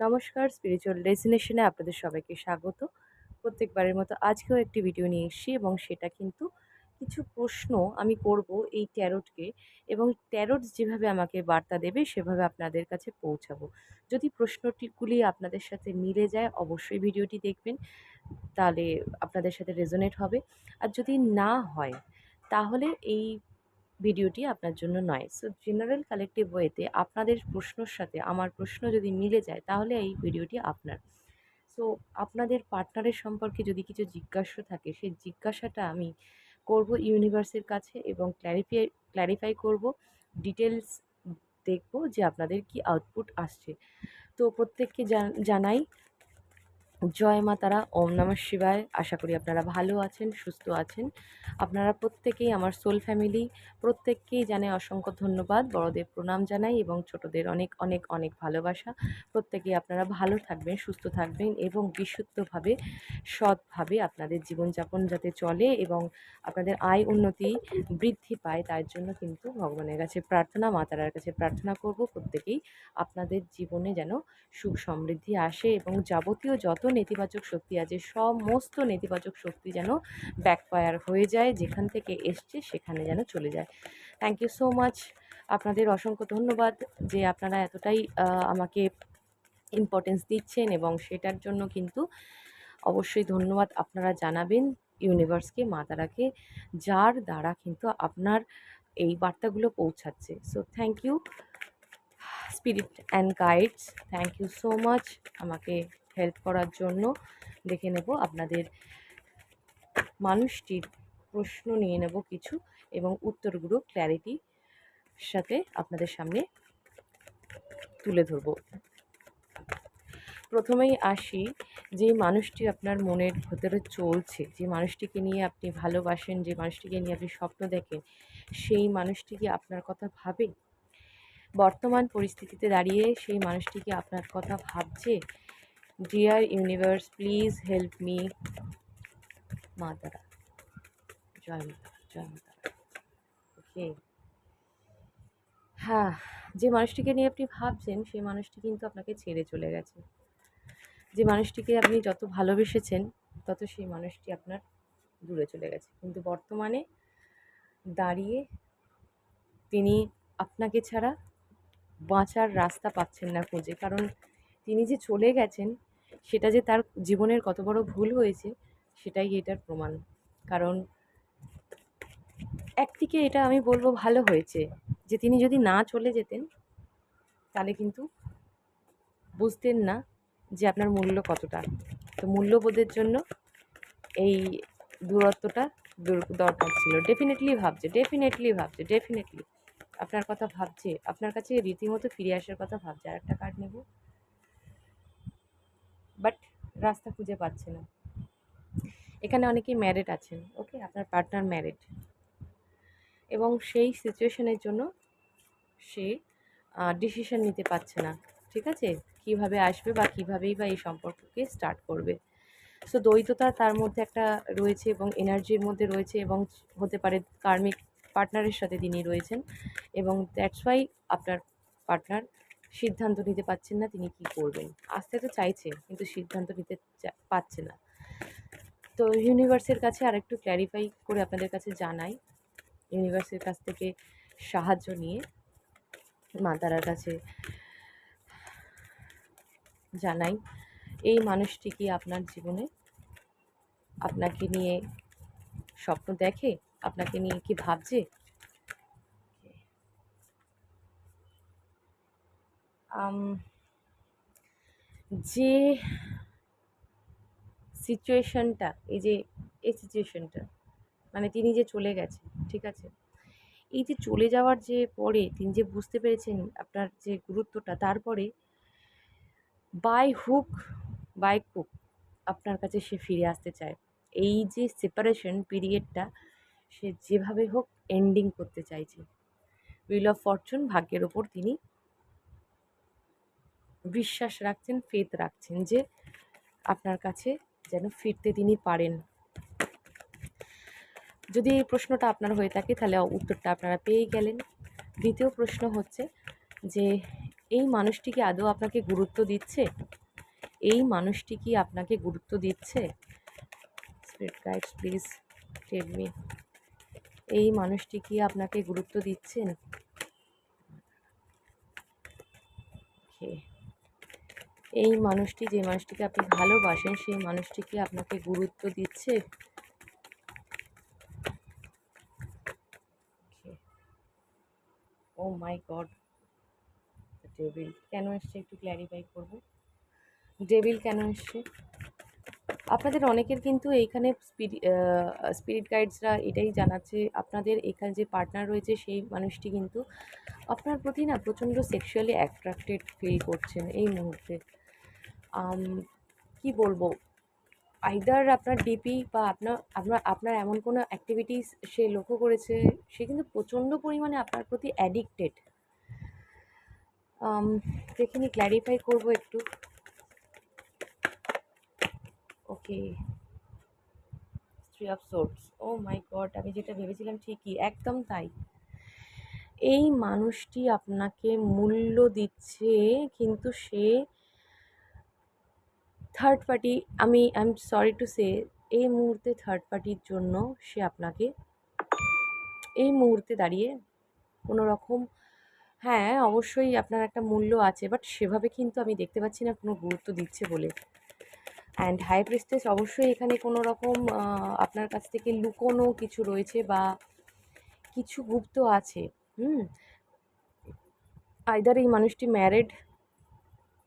নমস্কার স্পিরিচুয়াল ডেস্টিনেশনে আপনাদের সবাইকে স্বাগত। প্রত্যেকবারের মতো আজকেও একটি ভিডিও নিয়ে এসেছি এবং সেটা কিন্তু কিছু প্রশ্ন আমি করব এই ট্যারোটকে এবং ট্যারোট যেভাবে আমাকে বার্তা দেবে সেভাবে আপনাদের কাছে পৌঁছাবো। যদি প্রশ্নটিগুলি আপনাদের সাথে মিলে যায়, অবশ্যই ভিডিওটি দেখবেন, তাহলে আপনাদের সাথে রেজোনেট হবে। আর যদি না হয়, তাহলে এই ভিডিওটি আপনার জন্য নয়। সো জেনারেল কালেকটিভ ওয়েতে আপনাদের প্রশ্নর সাথে, আমার প্রশ্ন যদি মিলে যায়, তাহলে এই ভিডিওটি আপনার। সো আপনাদের পার্টনারের সম্পর্কে যদি কিছু জিজ্ঞাসা থাকে, সেই জিজ্ঞাসাটা আমি করব ইউনিভার্সের কাছে এবং ক্ল্যারিফাই ক্ল্যারিফাই করব ডিটেলস দেখব যে আপনাদের কি আউটপুট আসছে। তো প্রত্যেককে জানাই জয় মা তারা, ওম নমঃ শিবায়। আশা করি আপনারা ভালো আছেন, সুস্থ আছেন। আপনারা প্রত্যেকেই আমার সোল ফ্যামিলি, প্রত্যেককেই জানে অসংখ্য ধন্যবাদ, বড়দের প্রণাম জানাই এবং ছোটদের অনেক অনেক অনেক ভালোবাসা। প্রত্যেকেই আপনারা ভালো থাকবেন, সুস্থ থাকবেন এবং বিশুদ্ধভাবে, সৎভাবে আপনাদের জীবনযাপন যাতে চলে এবং আপনাদের আয় উন্নতি বৃদ্ধি পায়, তার জন্য কিন্তু ভগবানের কাছে প্রার্থনা, মা তারার কাছে প্রার্থনা করব। প্রত্যেকেই আপনাদের জীবনে যেন সুখ সমৃদ্ধি আসে এবং যাবতীয় যত নেতিবাচক শক্তি আছে, সমস্ত নেতিবাচক শক্তি যেন ব্যাকফায়ার হয়ে যায়, যেখান থেকে এসছে সেখানে যেন চলে যায়। থ্যাংক ইউ সো মাচ আপনাদের অসংখ্য ধন্যবাদ যে আপনারা এতটাই আমাকে ইম্পর্টেন্স দিচ্ছেন এবং সেটার জন্য কিন্তু অবশ্যই ধন্যবাদ আপনারা জানাবেন ইউনিভার্সকে মা তারাকে যার দ্বারা কিন্তু আপনার এই বার্তাগুলো পৌঁছাচ্ছে। So thank you spirit and guides thank you so much আমাকে হেল্প করার জন্য দেখে নেব আপনাদের মানুষটির প্রশ্ন নিয়ে নেব কিছু এবং উত্তরগুলো ক্ল্যারিটি সাথে আপনাদের সামনে তুলে ধরব। প্রথমেই আসি, যে মানুষটি আপনার মনের ভেতরে চলছে, যে মানুষটিকে নিয়ে আপনি ভালোবাসেন, যে মানুষটিকে নিয়ে আপনি স্বপ্ন দেখেন, সেই মানুষটি কি আপনার কথা ভাবে? বর্তমান পরিস্থিতিতে দাঁড়িয়ে সেই মানুষটি কি আপনার কথা ভাবছে? Dear universe please help me মা তারা জয় জয় মাতা ওকে হ্যাঁ যে মানুষটিকে নিয়ে আপনি ভাবছেন, সেই মানুষটি কিন্তু আপনাকে ছেড়ে চলে গেছে। যে মানুষটিকে আপনি যত ভালোবেসেছেন, তত সেই মানুষটি আপনার দূরে চলে গেছে। কিন্তু বর্তমানে দাঁড়িয়ে তিনি আপনাকে ছাড়া বাঁচার রাস্তা পাচ্ছেন না খুঁজে। কারণ তিনি যে চলে গেছেন সেটা যে তার জীবনের কত বড় ভুল হয়েছে, সেটাই এটার প্রমাণ। কারণ একদিকে এটা আমি বলব ভালো হয়েছে, যে তিনি যদি না চলে যেতেন, তাহলে কিন্তু বুঝতেন না যে আপনার মূল্য কতটা। তো মূল্যবোধের জন্য এই দূরত্বটা দরকার ছিল। ডেফিনেটলি ভাবছে ডেফিনেটলি ভাবছে ডেফিনেটলি আপনার কথা ভাবছে, আপনার কাছে রীতিমতো ফিরে আসার কথা ভাবছে আর একটা কার্ড নেব। বাট রাস্তা খুঁজে পাচ্ছে না। এখানে অনেকেই ম্যারিড আছেন ওকে আপনার পার্টনার ম্যারিড এবং সেই সিচুয়েশনের জন্য সে ডিসিশন নিতে পারছে না, ঠিক আছে? কীভাবে আসবে বা কীভাবেই বা এই সম্পর্ককে স্টার্ট করবে। সো দ্বৈততা তার মধ্যে একটা রয়েছে এবং এনার্জির মধ্যে রয়েছে এবং হতে পারে কার্মিক পার্টনারের সাথে তিনি রয়েছেন। এবং দ্যাটস ওয়াই আপনার পার্টনার সিদ্ধান্ত নিতে পারছেন না তিনি কি করবেন? আসতে তো চাইছে, কিন্তু সিদ্ধান্ত নিতে পারছে না। তো ইউনিভার্সের কাছে আরেকটু ক্ল্যারিফাই করে আপনাদের কাছে জানাই। ইউনিভার্সের কাছ থেকে সাহায্য নিয়ে মা তারার কাছে জানাই, এই মানুষটি কি আপনার জীবনে আপনাকে নিয়ে স্বপ্ন দেখে? আপনাকে নিয়ে কি ভাবছে? যে সিচুয়েশনটা এই যে, এই সিচুয়েশনটা মানে তিনি যে চলে গেছে ঠিক আছে? এই যে চলে যাওয়ার যে পরে তিনি যে বুঝতে পেরেছেন আপনার যে গুরুত্বটা, তারপরে বাই হুক বাই কুক আপনার কাছে সে ফিরে আসতে চায়। এই যে সেপারেশন পিরিয়ডটা সে যেভাবে হোক এন্ডিং করতে চাইছে। উইল অফ ফরচুন ভাগ্যের ওপর তিনি বিশ্বাস রাখছেন ফেথ রাখছেন যে আপনার কাছে যেন ফিরতে তিনি পারেন। যদি এই প্রশ্নটা আপনার হয়ে থাকে, তাহলে উত্তরটা আপনারা পেয়ে গেলেন। দ্বিতীয় প্রশ্ন হচ্ছে যে, এই মানুষটি কি আদৌ আপনাকে গুরুত্ব দিচ্ছে? এই মানুষটি কি আপনাকে গুরুত্ব দিচ্ছে? Spirit guide please tell me এই মানুষটি কি আপনাকে গুরুত্ব দিচ্ছেন? Okay. এই মানুষটি যে মানুষটিকে আপনি ভালোবাসেন, সেই মানুষটি কি আপনাকে গুরুত্ব দিচ্ছে? ও মাই গড ডেভিল কেন এসছে? একটু ক্ল্যারিফাই করব। ডেভিল কেন এসছে? আপনাদের অনেকের কিন্তু এইখানে স্পিরিট গাইডসরা এটাই জানাচ্ছে। আপনাদের এখানে যে পার্টনার রয়েছে, সেই মানুষটি কিন্তু আপনার প্রতি না প্রচণ্ড সেক্সুয়ালি অ্যাট্রাক্টেড ফিল করছেন এই মুহূর্তে। কি বলব? আইদার আপনার ডিপি বা আপনার আপনার আপনার এমন কোনো অ্যাক্টিভিটিস সে লক্ষ্য করেছে, সে কিন্তু প্রচণ্ড পরিমাণে আপনার প্রতি অ্যাডিক্টেড দেখিনি ক্ল্যারিফাই করব একটু। Okay three of swords oh my god আমি যেটা ভেবেছিলাম ঠিকই, একদম তাই। এই মানুষটি আপনাকে মূল্য দিচ্ছে, কিন্তু সে থার্ড পার্টি আমি I am sorry to say এই মুহূর্তে থার্ড পার্টির জন্য সে আপনাকে এই মুহূর্তে দাঁড়িয়ে কোনো রকম হ্যাঁ অবশ্যই আপনার একটা মূল্য আছে বাট সেভাবে কিন্তু আমি দেখতে পাচ্ছি না, কোনো গুরুত্ব দিচ্ছে বলে। অ্যান্ড হাই প্রেস্টেজ অবশ্যই এখানে কোনো রকম আপনার কাছ থেকে লুকোনো কিছু রয়েছে বা কিছু গুপ্ত আছে, হুম? আইদার এই মানুষটি ম্যারিড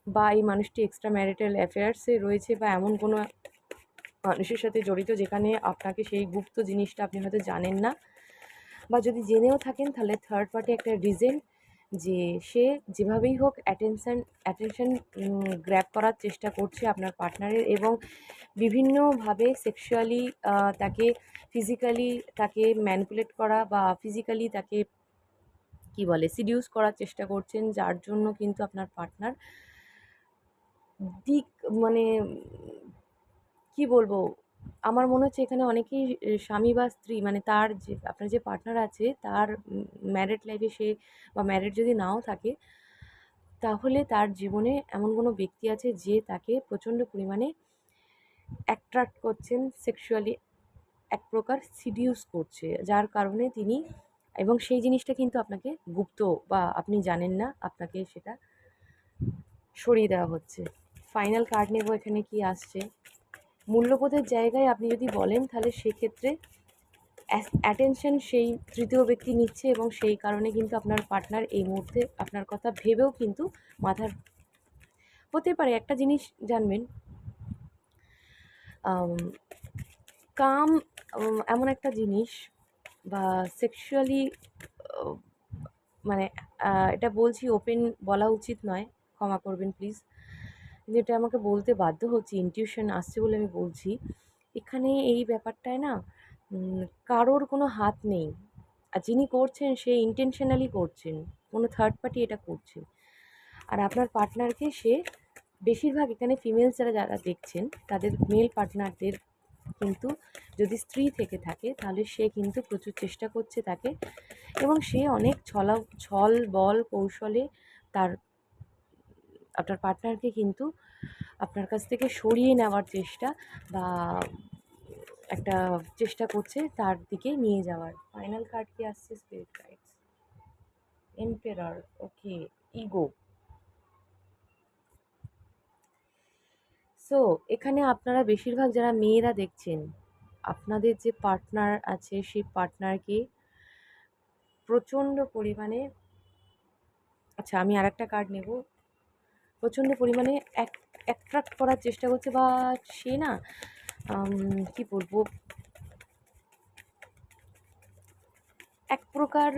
বা এই মানুষটি এক্সট্রা ম্যারিটাল অ্যাফেয়ার্সে রয়েছে বা এমন কোনো মানুষের সাথে জড়িত যেখানে আপনাকে সেই গুপ্ত জিনিসটা আপনি হয়তো জানেন না বা যদি জেনেও থাকেন তাহলে থার্ড পার্টি একটা রিজন যে সে যেভাবেই হোক অ্যাটেনশন অ্যাটেনশান গ্র্যাব করার চেষ্টা করছে আপনার পার্টনারের এবং বিভিন্নভাবে সেক্সুয়ালি তাকে ফিজিক্যালি তাকে ম্যানিপুলেট করা বা ফিজিক্যালি তাকে কি বলে সিডিউস করার চেষ্টা করছেন যার জন্য কিন্তু আপনার পার্টনার দিক মানে কি বলব? আমার মনে হচ্ছে এখানে অনেকেই স্বামী বা স্ত্রী মানে তার যে, আপনার যে পার্টনার আছে, তার ম্যারেড লাইফে সে বা ম্যারেড যদি নাও থাকে, তাহলে তার জীবনে এমন কোনো ব্যক্তি আছে যে তাকে প্রচণ্ড পরিমাণে অ্যাট্রাক্ট করছেন সেক্সুয়ালি এক প্রকার সিডিউস করছে। যার কারণে তিনি এবং সেই জিনিসটা কিন্তু আপনাকে গুপ্ত বা আপনি জানেন না, আপনাকে সেটা সরিয়ে দেওয়া হচ্ছে। ফাইনাল কার্ড নেব এখানে কি আসছে? মূল্যবোধের জায়গায় আপনি যদি বলেন, তাহলে সেক্ষেত্রে অ্যাটেনশন সেই তৃতীয় ব্যক্তি নিচ্ছে এবং সেই কারণে কিন্তু আপনার পার্টনার এই মুহূর্তে আপনার কথা ভেবেও কিন্তু মাথার হতে পারে। একটা জিনিস জানবেন কাম এমন একটা জিনিস বা সেক্সুয়ালি মানে এটা বলছি ওপেন বলা উচিত নয়, ক্ষমা করবেন প্লিজ যেটা আমাকে বলতে বাধ্য হচ্ছে ইনটিউশন আসছে বলে আমি বলছি, এখানে এই ব্যাপারটায় না কারোর কোনো হাত নেই। আর যিনি করছেন, সে ইন্টেনশনালি করছেন, কোনো থার্ড পার্টি এটা করছে। আর আপনার পার্টনারকে সে বেশিরভাগ এখানে ফিমেলস যারা যারা দেখছেন, তাদের মেল পার্টনারদের কিন্তু যদি স্ত্রী থেকে থাকে, তাহলে সে কিন্তু প্রচুর চেষ্টা করছে তাকে। এবং সে অনেক ছলা, ছল, বল কৌশলে তার আপনার পার্টনারকে কিন্তু আপনার কাছ থেকে সরিয়ে নেওয়ার চেষ্টা বা একটা চেষ্টা করছে তার দিকে নিয়ে যাওয়ার। ফাইনাল কার্ড কি আসছে? Spirit guides emperor okay ego so এখানে আপনারা বেশিরভাগ যারা মেয়েরা দেখছেন, আপনাদের যে পার্টনার আছে, সেই পার্টনারকে প্রচণ্ড পরিমাণে আচ্ছা আমি আর একটা কার্ড নেব। প্রচণ্ড পরিমাণে অ্যাট্রাক্ট করার চেষ্টা করছে বা সে না কি বলব? এক প্রকার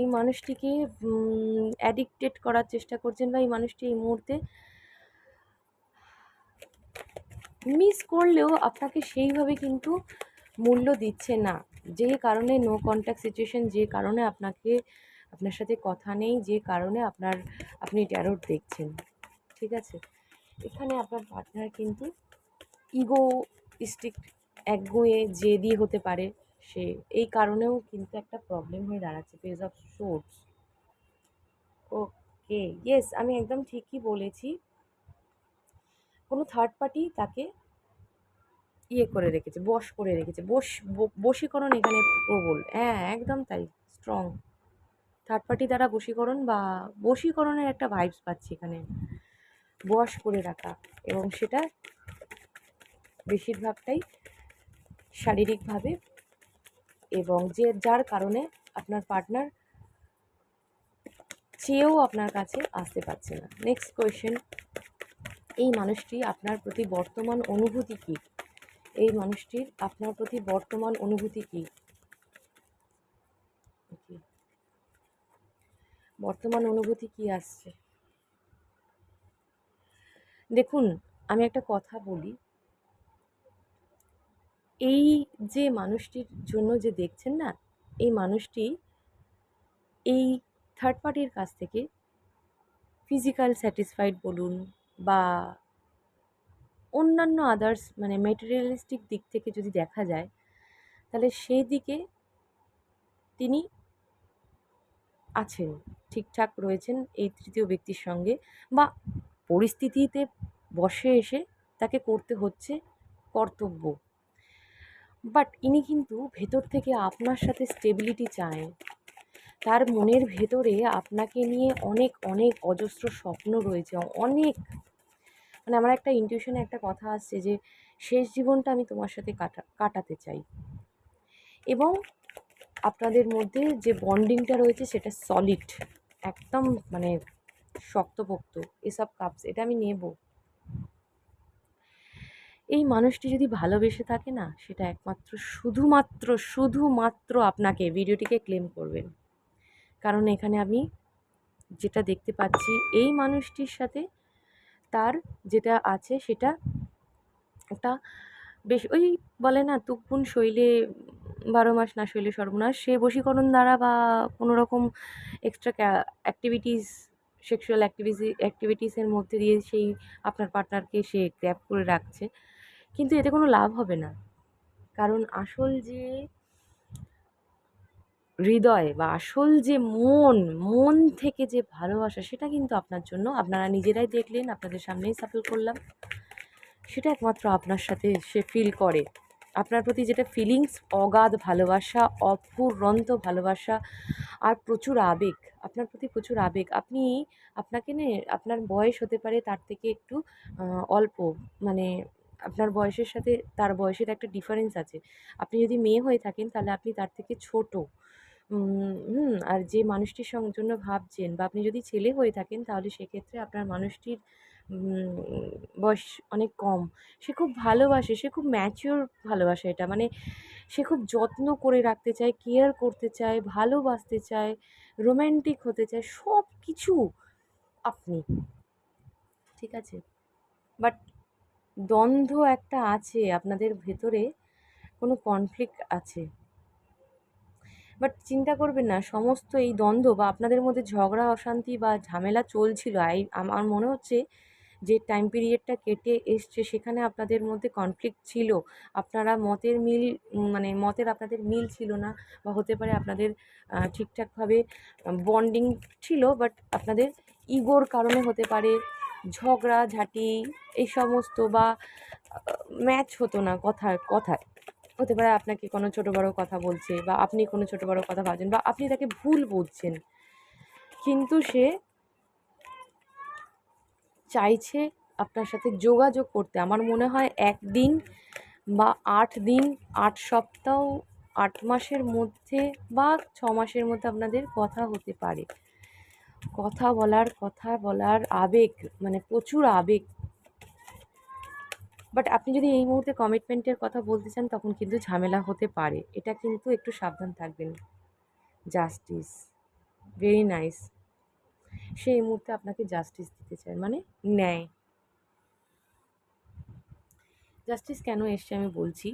এই মানুষটিকে অ্যাডিক্টেড করার চেষ্টা করছেন বা এই মানুষটি এই মুহূর্তে মিস করলেও আপনাকে সেইভাবে কিন্তু মূল্য দিচ্ছে না। যে কারণে নো কন্ট্যাক্ট সিচুয়েশন যে কারণে আপনাকে, আপনার সাথে কথা নেই, যে কারণে আপনার, আপনি ট্যারোট দেখছেন। ঠিক আছে? এখানে আপনার পার্টনার কিন্তু ইগো স্টিক একগুঁয়ে জেদি হতে পারে। সে এই কারণেও কিন্তু একটা প্রবলেম হয়ে দাঁড়াচ্ছে page of swords okay yes আমি একদম ঠিকই বলেছি। কোনো থার্ড পার্টি তাকে ইয়ে করে রেখেছে, বশ করে রেখেছে। বশ, ব- বশীকরণ এখানে প্রবল। হ্যাঁ একদম তাই স্ট্রং থার্ড পার্টি দ্বারা বশীকরণ বা বশীকরণের একটা ভাইবস পাচ্ছি এখানে। বশ করে রাখা এবং সেটা বেশিরভাগটাই শারীরিকভাবে এবং যে যার কারণে আপনার পার্টনার চেয়েও আপনার কাছে আসতে পারছে না। নেক্সট কোয়েশ্চেন এই মানুষটি আপনার প্রতি বর্তমান অনুভূতি কী? এই মানুষটির আপনার প্রতি বর্তমান অনুভূতি কী? বর্তমান অনুভূতি কি আসছে? দেখুন, আমি একটা কথা বলি। এই যে মানুষটির জন্য যে দেখছেন না, এই মানুষটি এই থার্ড পার্টির কাছ থেকে ফিজিক্যাল স্যাটিসফাইড বলুন বা অন্যান্য আদার্স মানে মেটেরিয়ালিস্টিক দিক থেকে যদি দেখা যায়, তাহলে সেই দিকে তিনি আছেন, ঠিকঠাক রয়েছেন এই তৃতীয় ব্যক্তির সঙ্গে বা পরিস্থিতিতে বসে এসে তাকে করতে হচ্ছে কর্তব্য। বাট ইনি কিন্তু ভেতর থেকে আপনার সাথে স্টেবিলিটি চায়। তার মনের ভেতরে আপনাকে নিয়ে অনেক অনেক অজস্র স্বপ্ন রয়েছে, অনেক। মানে আমার একটা ইনটিউশনে একটা কথা আসছে যে, শেষ জীবনটা আমি তোমার সাথে কাটা, কাটাতে চাই। এবং আপনাদের মধ্যে যে বন্ডিংটা রয়েছে সেটা সলিড একদম মানে শক্তপোক্ত এসব কাপস এটা আমি নেব। এই মানুষটি যদি ভালোবেসে থাকে না, সেটা একমাত্র শুধুমাত্র শুধুমাত্র আপনাকে ভিডিওটিকে ক্লেম করবেন। কারণ এখানে আমি যেটা দেখতে পাচ্ছি, এই মানুষটির সাথে তার যেটা আছে, সেটা একটা বেশ ওই বলে না তুকুন শৈলে, বারো মাস না শৈলে সর্বনাশ, সে বশীকরণ দ্বারা বা কোনো রকম এক্সট্রা অ্যাক্টিভিটিস সেক্সুয়াল অ্যাক্টিভিটি অ্যাক্টিভিটিসের মধ্যে দিয়ে সেই আপনার পার্টনারকে সে গ্র্যাপ করে রাখছে। কিন্তু এতে কোনো লাভ হবে না। কারণ আসল যে হৃদয় বা আসল যে মন মন থেকে যে ভালোবাসা, সেটা কিন্তু আপনার জন্য, আপনারা নিজেরাই দেখলেন, আপনাদের সামনেই সাপোর্ট করলাম। সেটা একমাত্র আপনার সাথে সে ফিল করে। আপনার প্রতি যেটা ফিলিংস অগাধ ভালোবাসা অফুরন্ত ভালোবাসা আর প্রচুর আবেগ, আপনার প্রতি প্রচুর আবেগ। আপনি আপনাকে নে আপনার বয়স হতে পারে তার থেকে একটু অল্প মানে আপনার বয়সের সাথে তার বয়সের একটা ডিফারেন্স আছে। আপনি যদি মেয়ে হয়ে থাকেন তাহলে আপনি তার থেকে ছোট। হুম, আর যে মানুষটির সঙ্গে, জন্য ভাবছেন বা আপনি যদি ছেলে হয়ে থাকেন তাহলে সেক্ষেত্রে আপনার মানুষটির বয়স অনেক কম। সে খুব ভালোবাসে, সে খুব ম্যাচিওর ভালোবাসে এটা। মানে সে খুব যত্ন করে রাখতে চায় কেয়ার করতে চায়, ভালোবাসতে চায় রোম্যান্টিক হতে চায় সব কিছু আপনি। ঠিক আছে? বাট দ্বন্দ্ব একটা আছে, আপনাদের ভেতরে কোনো কনফ্লিক্ট আছে। বাট চিন্তা করবেন না, সমস্ত এই দ্বন্দ্ব বা আপনাদের মধ্যে ঝগড়া, অশান্তি বা ঝামেলা চলছিল। আই আমার মনে হচ্ছে যে টাইম পিরিয়ডটা কেটে এসছে, সেখানে আপনাদের মধ্যে কনফ্লিক্ট ছিল। আপনারা মতের মিল মানে মতের আপনাদের মিল ছিল না বা হতে পারে আপনাদের ঠিকঠাকভাবে বন্ডিং ছিল বাট আপনাদের ইগোর কারণে হতে পারে ঝগড়া, ঝাঁটি এই সমস্ত বা ম্যাচ হতো না কথায় কথায়। হতে পারে আপনাকে কোনো ছোটো বড়ো কথা বলছে বা আপনি কোনো ছোটো বড়ো কথা ভাবছেন বা আপনি তাকে ভুল বুঝছেন। কিন্তু সে চাইছে আপনার সাথে যোগাযোগ করতে। আমার মনে হয় একদিন বা আট দিন, আট সপ্তাহ, আট মাসের মধ্যে বা ছ মাসের মধ্যে আপনাদের কথা হতে পারে। কথা বলার কথা বলার আবেগ মানে প্রচুর আবেগ। বাট আপনি যদি এই মুহূর্তে কমিটমেন্টের কথা বলতে চান, তখন কিন্তু ঝামেলা হতে পারে। এটা কিন্তু একটু সাবধান থাকবেন। জাস্টিস। Very nice. সে এই মুহূর্তে আপনাকে জাস্টিস দিতে চায় মানে ন্যায় জাস্টিস কেন এসছে আমি বলছি?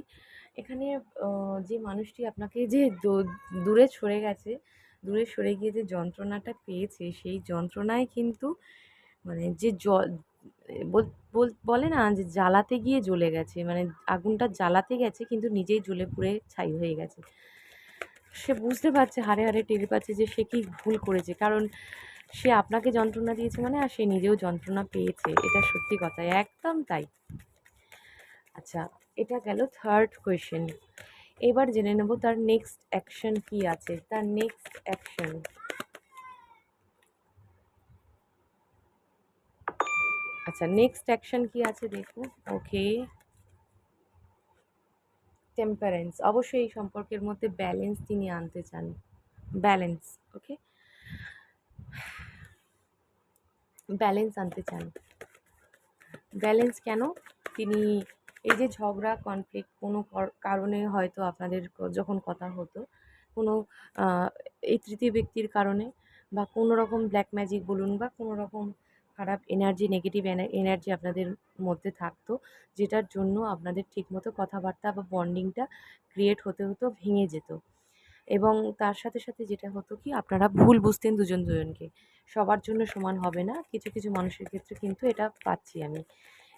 এখানে যে মানুষটি আপনাকে যে দূরে সরে গেছে, দূরে সরে গিয়ে যে যন্ত্রণাটা পেয়েছে, সেই যন্ত্রণায় কিন্তু মানে যে বলে না যে জ্বালাতে গিয়ে জ্বলে গেছে মানে আগুনটা জ্বালাতে গেছে, কিন্তু নিজেই জ্বলে পুড়ে ছাই হয়ে গেছে। সে বুঝতে পারছে হারে হারে টের পাচ্ছে যে সে কি ভুল করেছে, কারণ সে আপনাকে যন্ত্রণা দিয়েছে মানে আর সে নিজেও যন্ত্রণা পেয়েছে, এটা সত্যি কথা, একদম তাই। আচ্ছা এটা গেল থার্ড কোয়েশ্চেন এবার জেনে নেব তার নেক্সট অ্যাকশন কি আছে, তার নেক্সট অ্যাকশন আচ্ছা নেক্সট অ্যাকশন কি আছে দেখো ওকে টেম্পারেন্স অবশ্যই এই সম্পর্কের মধ্যে ব্যালেন্স তিনি আনতে চান ব্যালেন্স ওকে ব্যালেন্স আনতে চান। ব্যালেন্স কেন? তিনি এই যে ঝগড়া কনফ্লিক্ট কোনো কারণে হয়তো আপনাদের যখন কথা হতো, কোনো এই তৃতীয় ব্যক্তির কারণে বা কোনো রকম ব্ল্যাক ম্যাজিক বলুন বা কোনো রকম খারাপ এনার্জি নেগেটিভ এনার্জি আপনাদের মধ্যে থাকতো, যেটার জন্য আপনাদের ঠিকমতো কথাবার্তা বা বন্ডিংটা ক্রিয়েট হতে হতো, ভেঙে যেত। এবং তার সাথে সাথে যেটা হতো কি, আপনারা ভুল বুঝতেন দুজন দুজনকে। সবার জন্য সমান হবে না, কিছু কিছু মানুষের ক্ষেত্রে কিন্তু এটা পাচ্ছি আমি।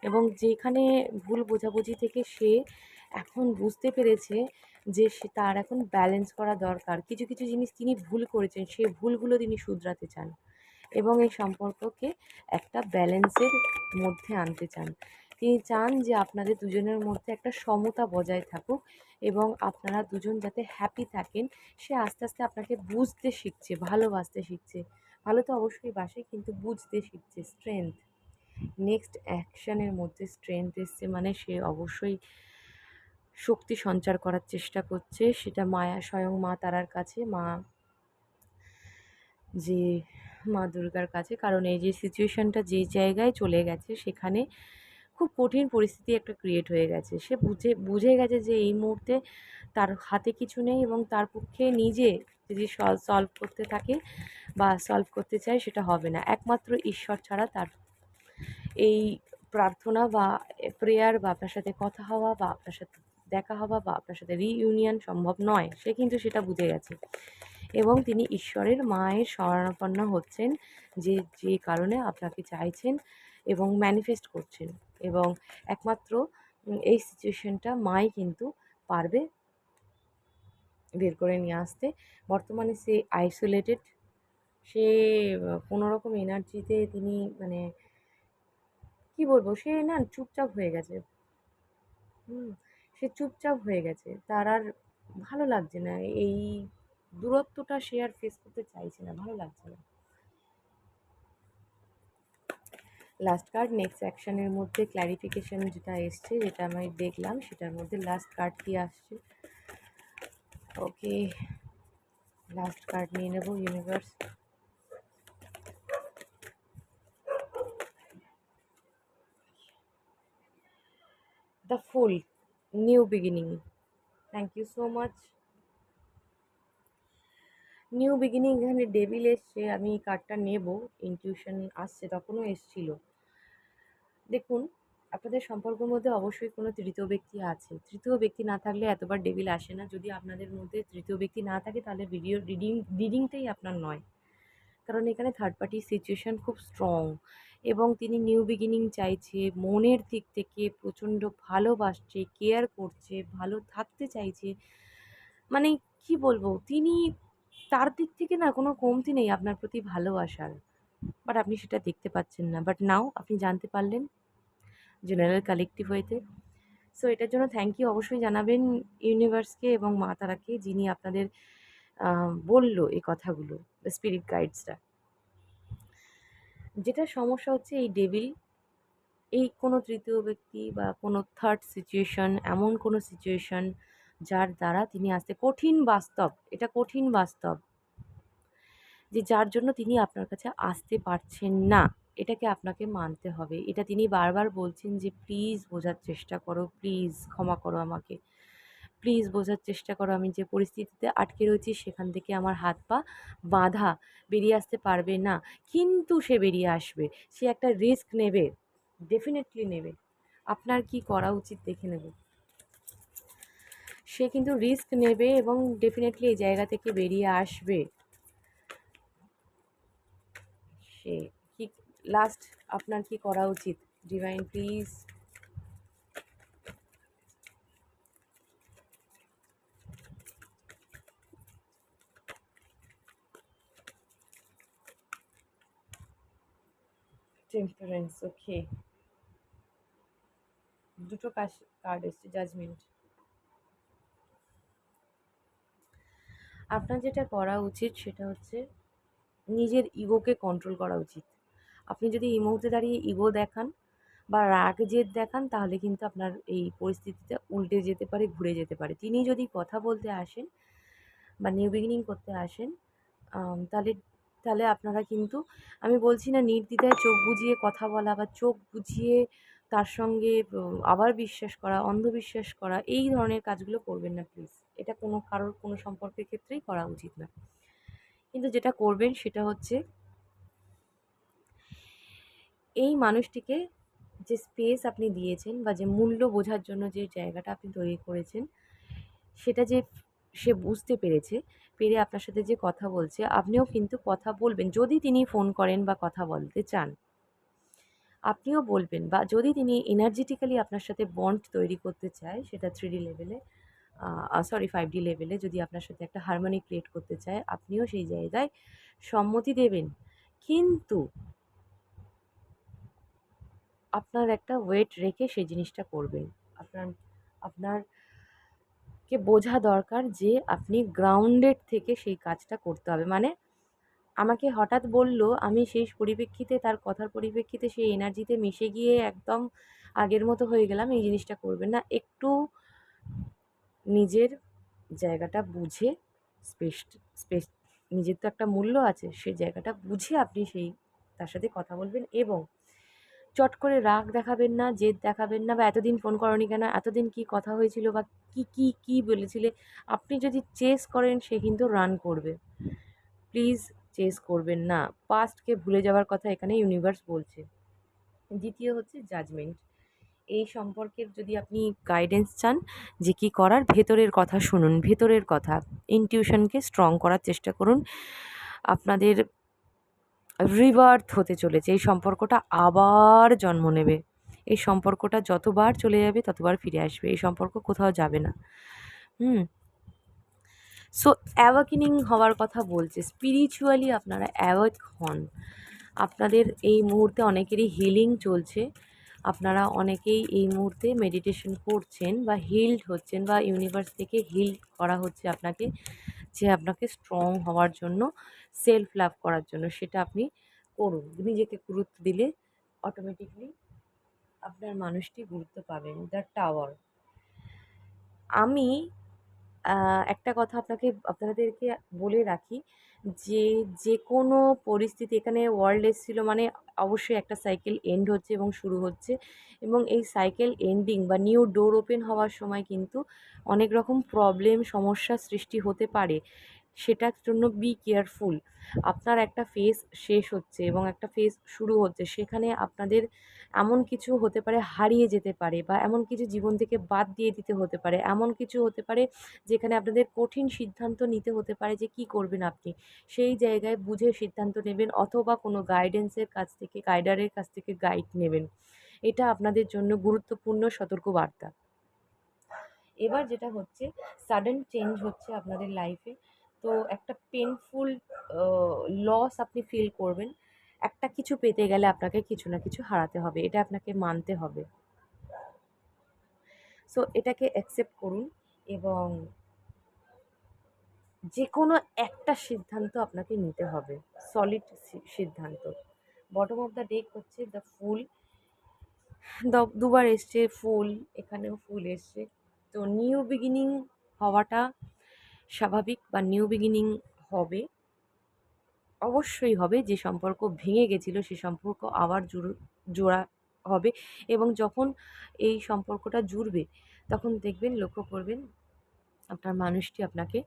এবং যেখানে ভুল বোঝাবুঝি থেকে সে এখন বুঝতে পেরেছে যে সে, তার এখন ব্যালেন্স করা দরকার। কিছু কিছু জিনিস তিনি ভুল করেছেন সেই ভুলগুলো তিনি শুধরাতে চান এবং এই সম্পর্ককে একটা ব্যালেন্সের মধ্যে আনতে চান। তিনি চান যে আপনাদের দুজনের মধ্যে একটা সমতা বজায় থাকুক এবং আপনারা দুজন যাতে হ্যাপি থাকেন, সে আস্তে আস্তে আপনাকে বুঝতে শিখছে, ভালোবাসতে শিখছে। ভালো তো অবশ্যই বাসে, কিন্তু বুঝতে শিখছে স্ট্রেংথ নেক্সট অ্যাকশানের মধ্যে স্ট্রেংথ এসছে মানে সে অবশ্যই শক্তি সঞ্চার করার চেষ্টা করছে। সেটা মায়া স্বয়ং মা তারার কাছে, মা যে মা দুর্গার কাছে। কারণ এই যে সিচুয়েশানটা যে জায়গায় চলে গেছে, সেখানে খুব কঠিন পরিস্থিতি একটা ক্রিয়েট হয়ে গেছে। সে বুঝে বুঝে গেছে যে এই মুহূর্তে তার হাতে কিছু নেই এবং তার পক্ষে নিজে যদি সলভ করতে থাকে বা সলভ করতে চায় সেটা হবে না। একমাত্র ঈশ্বর ছাড়া তার এই প্রার্থনা বা প্রেয়ার বা আপনার সাথে কথা হওয়া বা আপনার সাথে দেখা হওয়া বা আপনার সাথে রিইউনিয়ন সম্ভব নয়। সে কিন্তু সেটা বুঝে গেছে। এবং তিনি ঈশ্বরের মায়ের শরণাপন্ন হচ্ছেন যে যে কারণে আপনাকে চাইছেন এবং ম্যানিফেস্ট করছেন। এবং একমাত্র এই সিচুয়েশনটা মাই কিন্তু পারবে বের করে নিয়ে আসতে। বর্তমানে সে আইসোলেটেড সে কোনো রকম এনার্জিতে তিনি মানে কি বলব, সে না চুপচাপ হয়ে গেছে। হুম, সে চুপচাপ হয়ে গেছে। তার আর ভালো লাগছে না। এই দূরত্বটা সে আর ফেস করতে চাইছে না, ভালো লাগছে না। লাস্ট কার্ড নেক্সট অ্যাকশনের মধ্যে ক্ল্যারিফিকেশন যেটা এসছে, যেটা আমি দেখলাম, সেটার মধ্যে লাস্ট কার্ড কি আসছে? ওকে লাস্ট কার্ড নিয়ে নেব universe the fool new beginning thank you so much new beginning এখানে ডেভিল এসছে, আমি কার্ডটা নেব। ইনটিউশন আসছে, তখনও এসছিল। দেখুন, আপনাদের সম্পর্কের মধ্যে অবশ্যই কোনো তৃতীয় ব্যক্তি আছে। তৃতীয় ব্যক্তি না থাকলে এতবার ডেভিল আসে না। যদি আপনাদের মধ্যে তৃতীয় ব্যক্তি না থাকে, তাহলে ভিডিও রিডিং রিডিংটাই আপনার নয়। কারণ এখানে থার্ড পার্টির সিচুয়েশান খুব স্ট্রং এবং তিনি নিউ বিগিনিং চাইছে, মনের দিক থেকে প্রচণ্ড ভালোবাসছে কেয়ার করছে, ভালো থাকতে চাইছে। মানে কি বলব, তিনি তার দিক থেকে না কোনো কমতি নেই আপনার প্রতি ভালোবাসার। বাট আপনি সেটা দেখতে পাচ্ছেন না। বাট নাও আপনি জানতে পারলেন জেনারেল কালেকটিভ হইতে সো এটার জন্য থ্যাংক ইউ অবশ্যই জানাবেন ইউনিভার্সকে এবং মা তারাকে যিনি আপনাদের বলল এই কথাগুলো স্পিরিট গাইডসটা যেটা সমস্যা হচ্ছে এই ডেভিল এই কোনো তৃতীয় ব্যক্তি বা কোনো থার্ড সিচুয়েশন এমন কোনো সিচুয়েশন যার দ্বারা তিনি আসতে কঠিন বাস্তব, এটা কঠিন বাস্তব, যে যার জন্য তিনি আপনার কাছে আসতে পারছেন না। এটাকে আপনাকে মানতে হবে। এটা তিনি বারবার বলছেন যে, প্লিজ বোঝার চেষ্টা করো, প্লিজ ক্ষমা করো আমাকে। প্লিজ বোঝার চেষ্টা করো আমি যে পরিস্থিতিতে আটকে রয়েছি সেখান থেকে আমার হাত পা বাঁধা বেরিয়ে আসতে পারবে না। কিন্তু সে বেরিয়ে আসবে। সে একটা রিস্ক নেবে ডেফিনেটলি নেবে। আপনার কি করা উচিত দেখে নেব। সে কিন্তু রিস্ক নেবে এবং ডেফিনেটলি এই জায়গা থেকে বেরিয়ে আসবে। সে লাস্ট আপনার কি করা উচিত? ডিভাইন প্লিজ টেম্পারেন্স ওকে দুটো কার্ড এসছে জাজমেন্ট আপনার যেটা করা উচিত সেটা হচ্ছে নিজের ইগোকে কন্ট্রোল করা উচিত। আপনি যদি এই মুহূর্তে দাঁড়িয়ে ইগো দেখান বা রাগ জেদ দেখান, তাহলে কিন্তু আপনার এই পরিস্থিতিটা উল্টে যেতে পারে, ঘুরে যেতে পারে। তিনি যদি কথা বলতে আসেন বা নিউ বিগিনিং করতে আসেন তাহলে তাহলে আপনারা কিন্তু, আমি বলছি না নির্দ্বিধায় চোখ বুঝিয়ে কথা বলা বা চোখ বুঝিয়ে তার সঙ্গে আবার বিশ্বাস করা, অন্ধবিশ্বাস করা, এই ধরনের কাজগুলো করবেন না প্লিজ এটা কোনো, কারোর কোনো সম্পর্কের ক্ষেত্রেই করা উচিত না। কিন্তু যেটা করবেন সেটা হচ্ছে এই মানুষটিকে যে স্পেস আপনি দিয়েছেন বা যে মূল্য বোঝার জন্য যে জায়গাটা আপনি তৈরি করেছেন, সেটা যে সে বুঝতে পেরেছে, পেরে আপনার সাথে যে কথা বলছে, আপনিও কিন্তু কথা বলবেন। যদি তিনি ফোন করেন বা কথা বলতে চান, আপনিও বলবেন বা যদি তিনি এনার্জেটিক্যালি আপনার সাথে বন্ড তৈরি করতে চায়, সেটা থ্রি ডি লেভেলে সরি ফাইভ ডি লেভেলে যদি আপনার সাথে একটা হারমোনি ক্রিয়েট করতে চায়, আপনিও সেই জায়গায় সম্মতি দেবেন। কিন্তু আপনার একটা ওয়েট রেখে সেই জিনিসটা করবেন। আপনার আপনার কে বোঝা দরকার যে আপনি গ্রাউন্ডেড থেকে সেই কাজটা করতে হবে। মানে আমাকে হঠাৎ বলল, আমি সেই পরিপ্রেক্ষিতে তার কথার পরিপ্রেক্ষিতে সেই এনার্জিতে মিশে গিয়ে একদম আগের মতো হয়ে গেলাম, এই জিনিসটা করবেন না। একটু নিজের জায়গাটা বুঝে স্পেস স্পেস নিজের তো একটা মূল্য আছে সেই জায়গাটা বুঝে আপনি সেই, তার সাথে কথা বলবেন এবং চট করে রাগ দেখাবেন না, জেদ দেখাবেন না বা এতদিন ফোন করনি কেন, এতদিন কি কথা হয়েছিল বা কি কি কি বলেছিলে, আপনি যদি চেস করেন সে কিন্তু রান করবে। প্লিজ চেস করবেন না পাস্টকে ভুলে যাওয়ার কথা এখানে ইউনিভার্স বলছে। দ্বিতীয় হচ্ছে জাজমেন্ট এই সম্পর্কের যদি আপনি গাইডেন্স চান যে কী করার, ভেতরের কথা শুনুন, ভেতরের কথা ইনটিউশনকে স্ট্রং করার চেষ্টা করুন। আপনাদের রিবার্থ হতে চলেছে। এই সম্পর্কটা আবার জন্ম নেবে। এই সম্পর্কটা যতবার চলে যাবে, ততবার ফিরে আসবে। এই সম্পর্ক কোথাও যাবে না। হুম? সো অ্যাওয়াকিনিং হওয়ার কথা বলছে। স্পিরিচুয়ালি আপনারা অ্যাওয়াক হন। আপনাদের এই মুহূর্তে অনেকেরই হিলিং চলছে। আপনারা অনেকেই এই মুহূর্তে মেডিটেশন করছেন বা হিলড হচ্ছেন বা ইউনিভার্স থেকে হিল করা হচ্ছে আপনাকে। যে আপনাকে স্ট্রং হওয়ার জন্য সেলফ লাভ করার জন্য সেটা আপনি করুন। নিজেকে গুরুত্ব দিলে অটোমেটিকলি আপনার মানুষটি গুরুত্ব পাবেন। দ্য টাওয়ার আমি একটা কথা আপনাকে, আপনাদেরকে বলে রাখি যে যে কোনো পরিস্থিতি এখানে ওয়ার্ল্ড এসেছিল মানে অবশ্যই একটা সাইকেল এন্ড হচ্ছে এবং শুরু হচ্ছে। এবং এই সাইকেল এন্ডিং বা নিউ ডোর ওপেন হওয়ার সময় কিন্তু অনেক রকম প্রবলেম সমস্যা সৃষ্টি হতে পারে। সেটার জন্য বি কেয়ারফুল আপনার একটা ফেস শেষ হচ্ছে এবং একটা ফেস শুরু হচ্ছে। সেখানে আপনাদের এমন কিছু হতে পারে হারিয়ে যেতে পারে বা এমন কিছু জীবন থেকে বাদ দিয়ে দিতে হতে পারে। এমন কিছু হতে পারে যেখানে আপনাদের কঠিন সিদ্ধান্ত নিতে হতে পারে যে কি করবেন আপনি। সেই জায়গায় বুঝে সিদ্ধান্ত নেবেন অথবা কোনো গাইডেন্সের কাছ থেকে গাইডারের কাছ থেকে গাইড নেবেন। এটা আপনাদের জন্য গুরুত্বপূর্ণ সতর্কবার্তা। এবার যেটা হচ্ছে সাডেন চেঞ্জ হচ্ছে আপনাদের লাইফে তো একটা পেনফুল লস আপনি ফিল করবেন। একটা কিছু পেতে গেলে আপনাকে কিছু না কিছু হারাতে হবে, এটা আপনাকে মানতে হবে। সো এটাকে অ্যাকসেপ্ট করুন এবং যে কোনো একটা সিদ্ধান্ত আপনাকে নিতে হবে সলিড সিদ্ধান্ত। বটম অফ দ্য ডেক হচ্ছে দ্য ফুল। দুবার এসছে ফুল, এখানেও ফুল এসছে। তো নিউ বিগিনিং হওয়াটা স্বাভাবিক বা নিউ বিগিনিং হবে, অবশ্যই হবে। যে সম্পর্ক ভেঙে গেছিল, সে সম্পর্ক আবার জোড়া হবে এবং যখন এই সম্পর্কটা জুড়বে, তখন দেখবেন, লক্ষ্য করবেন, আপনার মানুষটি আপনাকে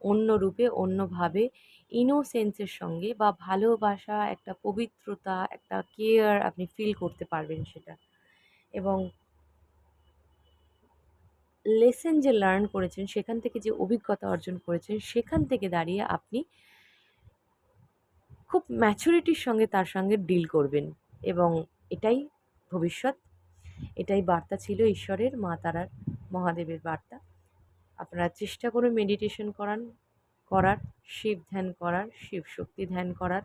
অন্য রূপে, অন্যভাবে ইনোসেন্সের সঙ্গে বা ভালোবাসা, একটা পবিত্রতা, একটা কেয়ার আপনি ফিল করতে পারবেন সেটা। এবং লেসেন যে লার্ন করেছেন, সেখান থেকে যে অভিজ্ঞতা অর্জন করেছেন, সেখান থেকে দাঁড়িয়ে আপনি খুব ম্যাচুরিটির সঙ্গে তার সঙ্গে ডিল করবেন। এবং এটাই ভবিষ্যৎ, এটাই বার্তা ছিল ঈশ্বরের, মা তারার, মহাদেবের বার্তা। আপনারা চেষ্টা করুন মেডিটেশন করান, করার, শিব ধ্যান করার, শিব শক্তি ধ্যান করার।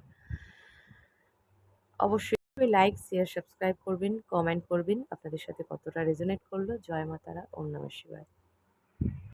অবশ্যই লাইক শেয়ার সাবস্ক্রাইব করবেন কমেন্ট করবেন। আপনাদের সাথে কতটা রেজোনেট করল? জয় মাতারা অন্য শিবায়।